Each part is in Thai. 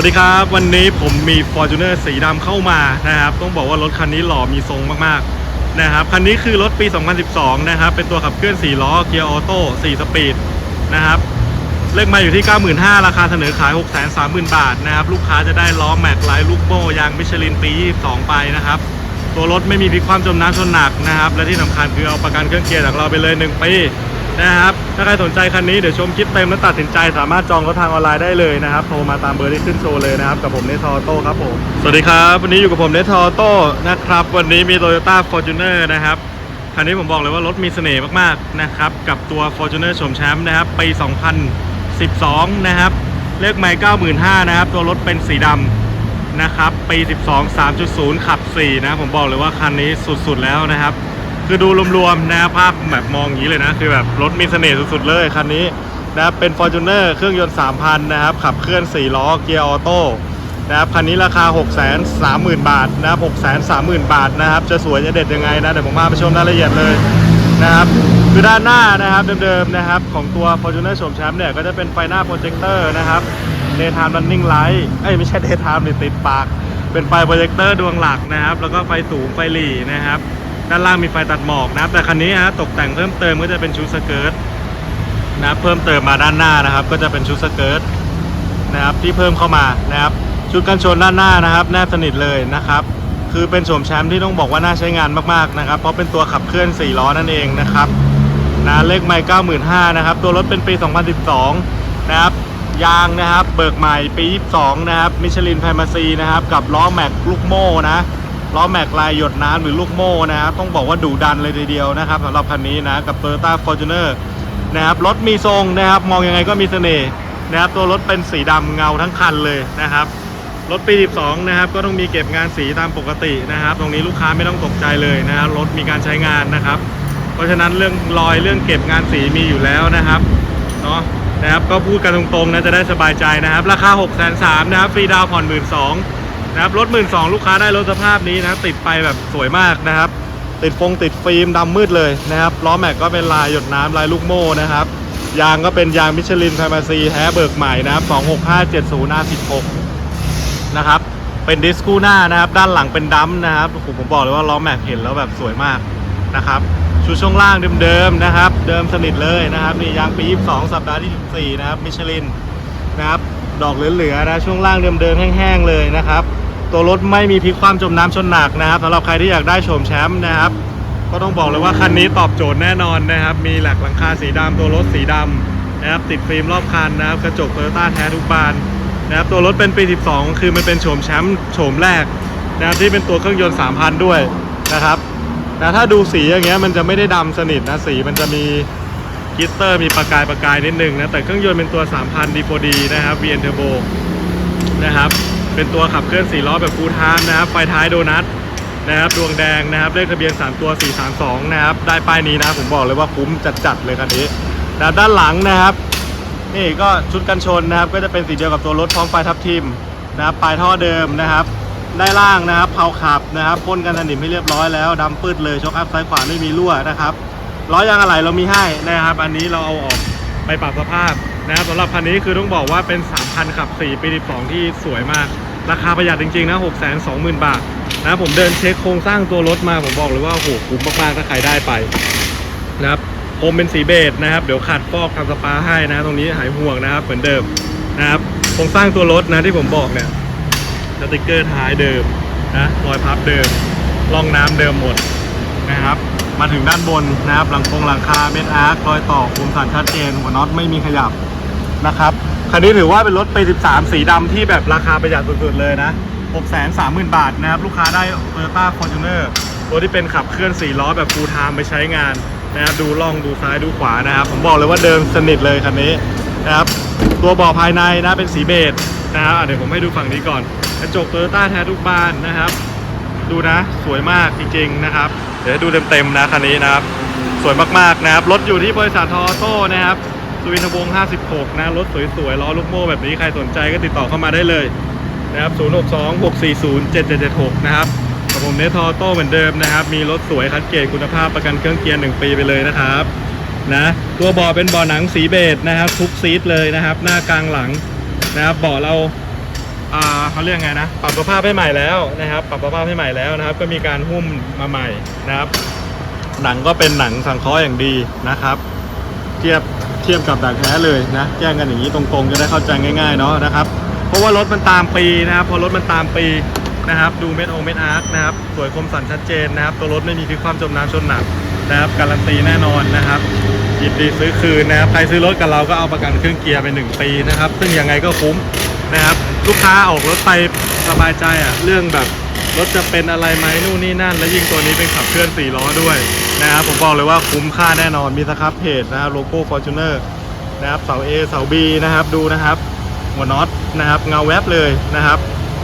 วัสดีครับ วันนี้ผมมี Fortuner สีดำเข้ามานะครับ ต้องบอกว่ารถคันนี้หล่อมีทรงมากๆนะครับคันนี้คือรถปี 2012 นะครับ เป็นตัวขับเคลื่อน 4 ล้อเกียร์ออโต้ 4 สปีดนะครับเลขมาอยู่ที่ 95,000 ราคาเสนอขาย 630,000 บาทนะครับ ลูกค้าจะได้ล้อแม็กไลท์ลูกโม่ยางมิชลินปี 22 ไปนะครับ ตัวรถไม่มีพลิกความจมน้ำชนหนักนะครับ และที่สำคัญคือเอาประกันเครื่องเกียร์จากเราไปเลย 1 ปี นะครับ ถ้าใครสนใจคันนี้เดี๋ยวชมคลิปเต็มแล้วตัดสินใจสามารถจองรถทางออนไลน์ได้เลยนะครับ โทรมาตามเบอร์ที่ขึ้นโชว์เลยนะครับ กับผมเนทอโต้ครับผม สวัสดีครับ วันนี้อยู่กับผมเนทอโต้นะครับ วันนี้มี Toyota Fortuner นะครับ คันนี้ผมบอกเลยว่ารถมีเสน่ห์มากๆนะครับ กับตัว Fortuner โฉมแชมป์นะครับปี 2012 นะครับ เลขไมล์95,000นะครับ ตัวรถเป็นสีดำนะครับ ปี 12 3.0 ขับ 4 นะ ผมบอกเลยว่าคันนี้สุดๆแล้วนะครับ คือดูรวมๆนะภาพแบบมองอย่างนี้เลยนะ คือแบบรถมีเสน่ห์สุดๆเลยคันนี้นะครับเป็น Fortuner เครื่องยนต์ 3,000 นะครับ ขับเคลื่อน 4 ล้อเกียร์ออโต้นะครับคันนี้ราคา 630,000 บาทนะครับ630,000 บาทนะครับ จะสวยจะเด็ดยังไงนะเดี๋ยวผมพาไปชมรายละเอียดเลยนะครับคือด้านหน้านะครับเดิมๆนะครับของตัว Fortuner โฉมแชมป์เนี่ยก็จะเป็นไฟหน้าโปรเจคเตอร์นะครับ Daytime Running Light เอ้ยไม่ใช่ Daytime ติดปาก เป็นไฟโปรเจคเตอร์ดวงหลักนะครับ แล้วก็ไฟสูงไฟหลีนะครับ ด้านล่างมีไฟตัดหมอกนะครับ แต่คันนี้ฮะตกแต่งเพิ่มเติมก็จะเป็นชุดสเกิร์ตนะเพิ่มเติมมาด้านหน้านะครับ ก็จะเป็นชุดสเกิร์ตนะครับที่เพิ่มเข้ามานะครับ ชุดกันชนด้านหน้านะครับ แนบสนิทเลยนะครับ คือเป็นโฉมแชมป์ที่ต้องบอกว่าน่าใช้งานมากๆนะครับ เพราะเป็นตัวขับเคลื่อน4ล้อนั่นเองนะครับนะเลขไมล์95,000นะครับ ตัวรถเป็นปี 2012 นะครับยางนะครับ เบิกใหม่ปี 22 นะครับ มิชลินไพมาซีนะครับ กับล้อแม็กลูกโม่นะ ล้อแม็กลายหยดน้ำหรือลูกโม่นะครับต้องบอกว่าดุดันเลยทีเดียวนะครับสำหรับคันนี้นะกับ Toyota Fortuner นะครับรถมีทรงนะครับมองยังไงก็มีเสน่ห์นะครับตัวรถเป็นสีดำเงาทั้งคันเลยนะครับรถปี 12 นะครับ ก็ต้องมีเก็บงานสีตามปกตินะครับ ตรงนี้ลูกค้าไม่ต้องตกใจเลยนะครับรถมีการใช้งานนะครับ เพราะฉะนั้นเรื่องรอยเรื่องเก็บงานสีมีอยู่แล้วนะครับเนาะนะครับก็พูดกันตรงๆนะจะได้สบายใจนะครับ ราคา 6 3 0 0 0นะครับฟรีดาวน์ผ่อน 1 2 0 0 0 นะครับรถ1 2 0 0ลูกค้าได้รถสภาพนี้นะติดไปแบบสวยมากนะครับ ติดฟงติดฟิล์มดำมืดเลยนะครับล้อแม็กก็เป็นลายหยดน้ำลายลูกโม่นะครับยางก็เป็นยางมิชลินไพมาซีแท้เบิกใหม่นะครับ26570 R16 นะครับเป็นดิสคูหน้านะครับด้านหลังเป็นดัมนะครับโอ้โหผมบอกเลยว่าล้อแม็กเห็นแล้วแบบสวยมากนะครับชุดช่วงล่างเดิมๆนะครับ เดิมสนิทเลยนะครับนี่ยางปี 22 สัปดาห์ที่ 14 นะครับมิชลินนะครับดอกเหลือๆนะช่วงล่างเดิมๆแห้งๆเลยนะครับ ตัวรถไม่มีพลิกความจมน้ำชนหนักนะครับสำหรับใครที่อยากได้โฉมแชมป์นะครับ ก็ต้องบอกเลยว่าคันนี้ตอบโจทย์แน่นอนนะครับ มีแหลกหลังคาสีดำตัวรถสีดำนะครับ ติดฟิล์มรอบคันนะครับ กระจกโตโยต้าแท้ทุกบานนะครับ ตัวรถเป็นปี 12 คือมันเป็นโฉมแชมป์โฉมแรกนะครับที่เป็นตัวเครื่องยนต์ 3,000 ด้วยนะครับแต่ถ้าดูสีอย่างเงี้ยมันจะไม่ได้ดำสนิทนะสีมันจะมีกลิตเตอร์มีประกายประกายนิดนึงนะแต่เครื่องยนต์เป็นตัว 3,000 D4D นะครับ VN Turbo นะครับ เป็นตัวขับเคลื่อน4ล้อแบบฟูลไทม์นะครับไฟท้ายโดนัทนะครับดวงแดงนะครับเลขทะเบียน 3 ตัว 432 นะครับ ได้ป้ายนี้นะผมบอกเลยว่าคุ้มจัดๆเลยคันนี้นะด้านหลังนะครับ นี่ก็ชุดกันชนนะครับ ก็จะเป็นสีเดียวกับตัวรถพร้อมไฟทับทิมนะครับปลายท่อเดิมนะครับได้ล่างนะครับเผาขับนะครับพ่นกันสนิมให้เรียบร้อยแล้วดำปืดเลยช็อคอัพซ้ายขวาไม่มีรั่วนะครับล้อยางอะไหล่เรามีให้นะครับ อันนี้เราเอาออกไปปรับสภาพนะครับสำหรับคันนี้คือต้องบอกว่าเป็น3,000ขับ4ปี12ที่สวยมาก ราคาประหยัดจริงๆนะ620,000 บาทนะผมเดินเช็คโครงสร้างตัวรถมาผมบอกเลยว่าโอ้โหคุ้มมากๆถ้าใครได้ไปนะครับโคมเป็นสีเบจนะครับ เดี๋ยวขัดฟอกทำสปาให้นะ ตรงนี้หายห่วงนะครับ เหมือนเดิมนะครับโครงสร้างตัวรถนะที่ผมบอกเนี่ยสติกเกอร์ท้ายเดิมนะรอยพับเดิมร่องน้ำเดิมหมดนะครับ มาถึงด้านบนนะครับหลังคงหลังคาเม็ดอาร์ครอยต่อคุมสันชัดเจนหัวน็อตไม่มีขยับ นะครับ คันนี้ถือว่าเป็นรถปี13 สีดำที่แบบราคาประหยัดสุดๆเลยนะ 630,000 บาทนะครับ ลูกค้าได้ Toyota Fortuner ตัวที่เป็นขับเคลื่อน 4 ล้อแบบ full time ไปใช้งานนะครับดูล่องดูซ้ายดูขวานะครับ ผมบอกเลยว่าเดิมสนิทเลยคันนี้นะครับ ตัวเบาะภายในนะเป็นสีเบจนะครับเดี๋ยวผมให้ดูฝั่งนี้ก่อนกระจก Toyota แท้ทุกบานนะครับ ดูนะสวยมากจริงๆนะครับ เดี๋ยวให้ดูเต็มๆนะคันนี้นะครับ สวยมากๆนะครับ รถอยู่ที่บริษัททอโต้นะครับ สุวินทวงศ์56 นะ รถสวยๆ ล้อลูกโม่แบบนี้ ใครสนใจก็ติดต่อเข้ามาได้เลยนะครับ 062 640 7776 นะครับกับผมเนททอโต้เหมือนเดิมนะครับ มีรถสวยคัดเกรดคุณภาพประกันเครื่องเกียร์ 1 ปีไปเลยนะครับนะตัวเบาเป็นเบาหนังสีเบจนะครับ ทุกซีทเลยนะครับ หน้ากลางหลังนะครับเบาเราอ่าเขาเรียกไงนะปรับสภาพให้ใหม่แล้วนะครับ ปรับสภาพให้ใหม่แล้วนะครับ ก็มีการหุ้มมาใหม่นะครับ หนังก็เป็นหนังสังเคราะห์อย่างดีนะครับ เทียบเทียบกับดักแท้เลยนะแจ้งกันอย่างนี้ตรงๆ จะได้เข้าใจง่ายๆเนาะนะครับ เพราะว่ารถมันตามปีนะครับ พอรถมันตามปีนะครับ ดูเม็ดโอเม็ดอาร์คนะครับ สวยคมสันชัดเจนนะครับ ตัวรถไม่มีพลิกความจมน้ำชนหนักนะครับ การันตีแน่นอนนะครับยินดีซื้อคืนนะครับ ใครซื้อรถกับเราก็เอาประกันเครื่องเกียร์ไปหนึ่งปีนะครับ ซึ่งยังไงก็คุ้มนะครับ ลูกค้าออกรถไปสบายใจอะ เรื่องแบบรถจะเป็นอะไรไหมนู่นนี่นั่น และยิ่งตัวนี้เป็นขับเคลื่อน4ล้อด้วย นะครับผมบอกเลยว่าคุ้มค่าแน่นอนมีสครับเพจนะครับโลโก้ Fortuner นะครับเสา A เสา B นะครับดูนะครับ หัวน็อตนะครับเงาแวบเลยนะครับ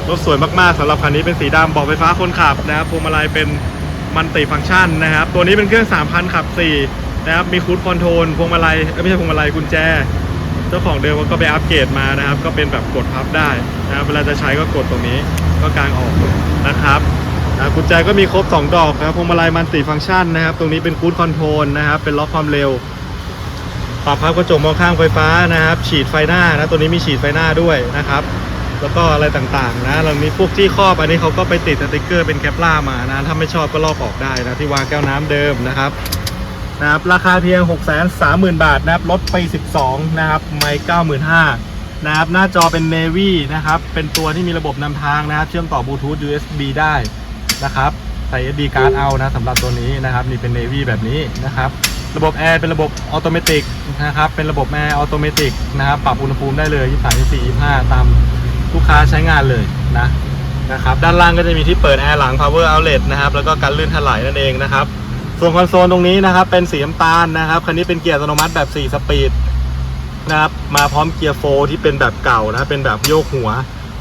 รถสวยมากๆสำหรับคันนี้เป็นสีดำบอกไฟฟ้าคนขับนะครับพวงมาลัยเป็นมันติฟังก์ชันนะครับ ตัวนี้เป็นเครื่อง 3,000ขับ4นะครับมีคูดคอนโทรลพวงมาลัยเอ้ยไม่ใช่พวงมาลัยกุญแจ เจ้าของเดิมก็ไปอัปเกรดมานะครับ ก็เป็นแบบกดพับได้นะครับเวลาจะใช้ก็กดตรงนี้ก็กางออกนะครับ กุญแจก็มีครบ 2 ดอกนะครับพวงมาลัยมันติฟังก์ชันนะครับ ตรงนี้เป็นคูดคอนโทรลนะครับ เป็นล็อกความเร็ว ปรับพับกระจกมองข้างไฟฟ้านะครับ ฉีดไฟหน้านะตัวนี้มีฉีดไฟหน้าด้วยนะครับ แล้วก็อะไรต่างๆนะเรามีพวกที่ครอบอันนี้เขาก็ไปติดสติกเกอร์เป็นแคปล่ามานะถ้าไม่ชอบก็ลอกออกได้นะที่วางแก้วน้ำเดิมนะครับนะครับราคาเพียง 6 3 0 0 0 0 บาทนะครับลดไป 12 นะครับ ไม่ 95,000นะครับ หน้าจอเป็น Navy นะครับ เป็นตัวที่มีระบบนำทางนะครับ เชื่อมต่อบลูทูธ USB ได้ นะครับ ใส่ SD card เอานะสำหรับตัวนี้นะครับนี่เป็น Navy แบบนี้นะครับ ระบบแอร์เป็นระบบออโตเมตินะครับ เป็นระบบแอร์ออโตเมตินะครับ ปรับอุณหภูมิได้เลย23 24 25 ตามลูกค้าใช้งานเลยนะนะครับด้านล่างก็จะมีที่เปิดแอร์หลัง power outlet นะครับแล้วก็กันลื่นถลายนั่นเองนะครับ ส่วนคอนโซลตรงนี้นะครับ เป็นสีน้ำตาลนะครับคันนี้เป็นเกียร์อัตโนมัติแบบ 4 สปีดนะครับมาพร้อมเกียร์โฟที่เป็นแบบเก่านะเป็นแบบโยกหัว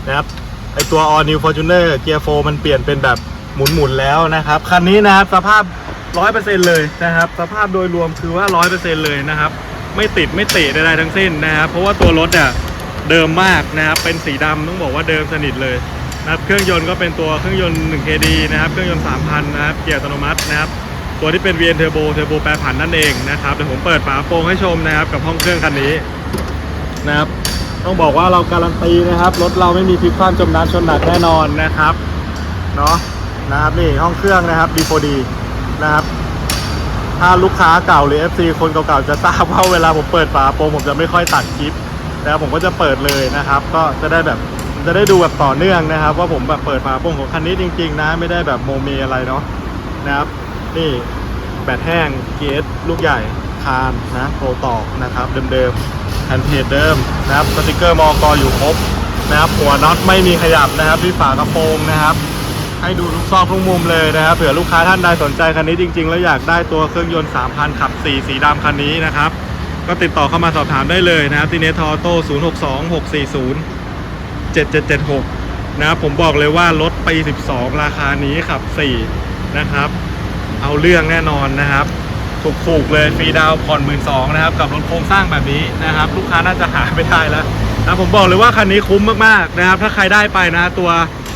นะครับ ไอตัว All New Fortuner เกียร์โฟมันเปลี่ยนเป็นแบบหมุนๆแล้วนะครับ คันนี้นะครับสภาพ 100%เลยนะครับ สภาพโดยรวมคือว่า 100%เลยนะครับ ไม่ติดไม่เตะใดๆทั้งสิ้นนะครับ เพราะว่าตัวรถเนี่ยเดิมมากนะครับ เป็นสีดำต้องบอกว่าเดิมสนิทเลยนะครับ เครื่องยนต์ก็เป็นตัวเครื่องยนต์ 1KD นะครับ เครื่องยนต์ 3,000 นะครับ เกียร์อัตโนมัตินะครับ ตัวที่เป็น VN Turbo Turbo แปรผันนั่นเองนะครับ เดี๋ยวผมเปิดฝาโปรงให้ชมนะครับ กับห้องเครื่องคันนี้นะครับ ต้องบอกว่าเราการันตีนะครับ รถเราไม่มีพลิกคว่ำจมน้ำชนหนักแน่นอนนะครับเนาะนะครับนี่ห้องเครื่องนะครับ D4D นะครับถ้าลูกค้าเก่าหรือ FC คนเก่าๆจะทราบว่าเวลาผมเปิดฝาโปรผมจะไม่ค่อยตัดคลิปนะครับผมก็จะเปิดเลยนะครับ ก็จะได้แบบจะได้ดูแบบต่อเนื่องนะครับ ว่าผมแบบเปิดฝาโปรงของคันนี้จริง ๆ นะไม่ได้แบบโมเมอะไรเนาะนะครับ นี่แบตแห้ง GS ลูกใหญ่คานนะโปรตอกนะครับเดิมๆ แผ่นเพจเดิมนะครับสติกเกอร์มอกอยู่ครบนะครับหัวน็อตไม่มีขยับนะครับที่ฝากระโปรงนะครับ ให้ดูทุกซอกทุกมุมเลยนะครับเผื่อลูกค้าท่านใดสนใจคันนี้จริง ๆ แล้วอยากได้ตัวเครื่องยนต์ 3,000 ขับ 4 สีดำคันนี้นะครับ ก็ติดต่อเข้ามาสอบถามได้เลยนะครับที่เนทอโต้062 640 7776 นะครับผมบอกเลยว่ารถปี 12 ราคานี้ขับ 4 นะครับ เอาเรื่องแน่นอนนะครับ ถูกๆเลยฟรีดาวผ่อนหมื่นสองนะครับ กับรถโครงสร้างแบบนี้นะครับ ลูกค้าน่าจะหาไม่ได้แล้วนะผมบอกเลยว่าคันนี้คุ้มมากๆนะครับ ถ้าใครได้ไปนะตัว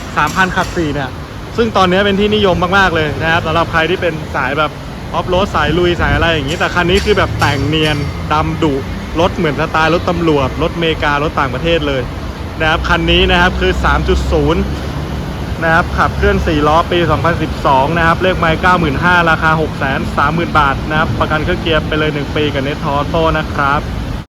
3,000ขับ4เนี่ยซึ่งตอนนี้เป็นที่นิยมมากๆเลยนะครับสำหรับใครที่เป็นสายแบบออฟโรดสายลุยสายอะไรอย่างนี้ แต่คันนี้คือแบบแต่งเนียนดำดุรถเหมือนสไตล์รถตำรวจรถเมการถต่างประเทศเลยนะครับคันนี้นะครับคือ 3.0 นะครับ ขับเคลื่อน 4 ล้อปี 2012 นะครับ เลขไมล์95,000ราคา 630,000 บาทนะครับ ประกันเครื่องเกียร์ไปเลย 1 ปีกับเนททอโต้นะครับ